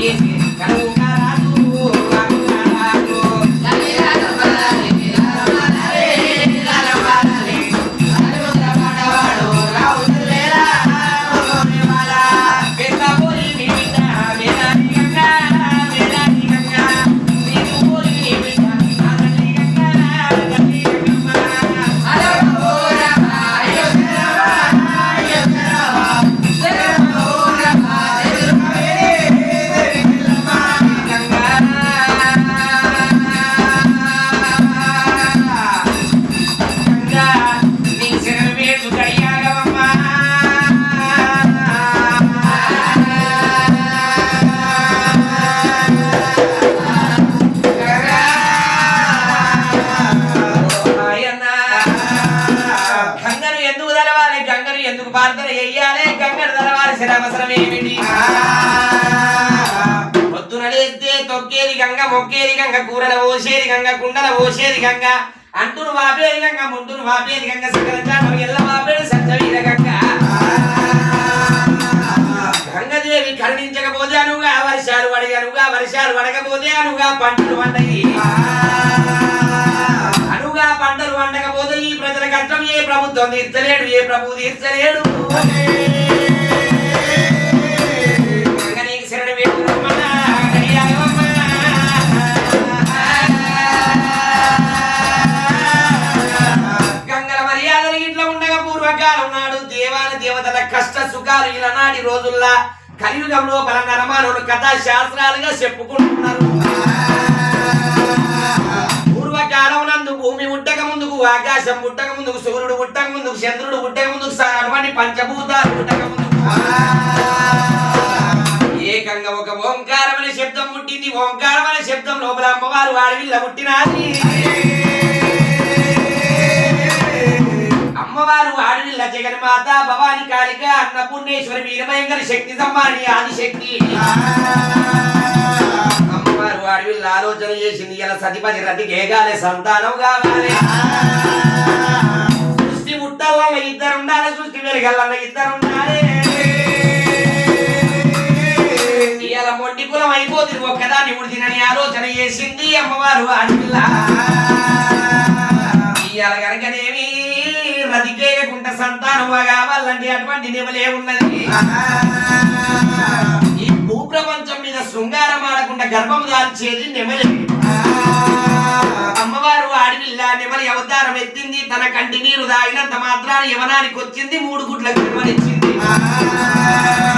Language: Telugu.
Thank you. గంగను ఎందుకు తెలవాలి? గంగను ఎందుకు ప్రార్థన చెయ్యాలి గంగను తెలవాలి శ్రమసరం ఏమిటి? పొద్దున లేస్తే తొక్కేది గంగ మొక్కేది గంగ కూరల పోసేది గంగ కుండల పోసేది గంగ అంటును వాపేది గంగ ముందును వాపేది గంగ సకలంగా ఎల్ల వాపేది సంచవీర గంగ. గంగదేవి కరుణించకపోతే అనుగా వర్షాలు పడగనుగా వర్షాలు పడకపోతే అనుగా పంటలు పండయి. ఈ ప్రజల కష్టం ఏ ప్రభుత్వం తీర్చలేడు ఏ ప్రభు తీర్చలేడు. గంగ నీకు ఇట్లా ఉండగా పూర్వకాలం నాడు దేవతల కష్ట సుఖాలు ఇలనాటి రోజుల్లా కలియుగం లోపల నరమానులు కథా శాస్త్రాలుగా చెప్పుకుంటున్నారు. పూర్వకాలం నందు భూమి ఉంటే ఆకాశం పుట్టక ముందుకు సూర్యుడు పుట్టక ముందుకు చంద్రుడు పుట్టక ముందుకు అటువంటి పంచభూతాలు పుట్టక ముందుకు. ఏకంగా ఒక ఓంకారం అనే శబ్దం పుట్టింది. ఓంకారం అనే శబ్దం లోపల అమ్మవారు ఆడవిల్ల పుట్టినాది. అమ్మవారు ఆడవిల్ల జగన్మాత భవాని కాళిక అన్నపూర్ణేశ్వరి వీరభయంకర శక్తి సంహారిణి ఆదిశక్తి. అమ్మవారు ఆలోచన చేసింది ఇలా సతిపతి రతి కేగాలే సంతానం కావాలి. సృష్టి ముట్టల్ల ఇద్దరు ఉండాలి సృష్టి పెరగాలన్న ఇద్దరు ఉండాలి. ఇలా మొండి కులం అయిపోతుంది ఒక్కదాన్ని ఉడిదినని ఆలోచన చేసింది అమ్మవారు అడవిల్ల. ఇవాళ కనుకనేమి రతికేయకుంట సంతానం కావాలంటే అటువంటి నిమలే ఉన్నది. భూప్రపంచం మీద శృంగారం ఆడకుండా గర్భం దాల్చేది నెమలి. అమ్మవారు అడవిల్ల నెమలి అవతారం ఎత్తింది తన కంటి నీరు దాగినంత మాత్రాన్ని యవనానికి వచ్చింది మూడు గుడ్లకు నెమలిచ్చింది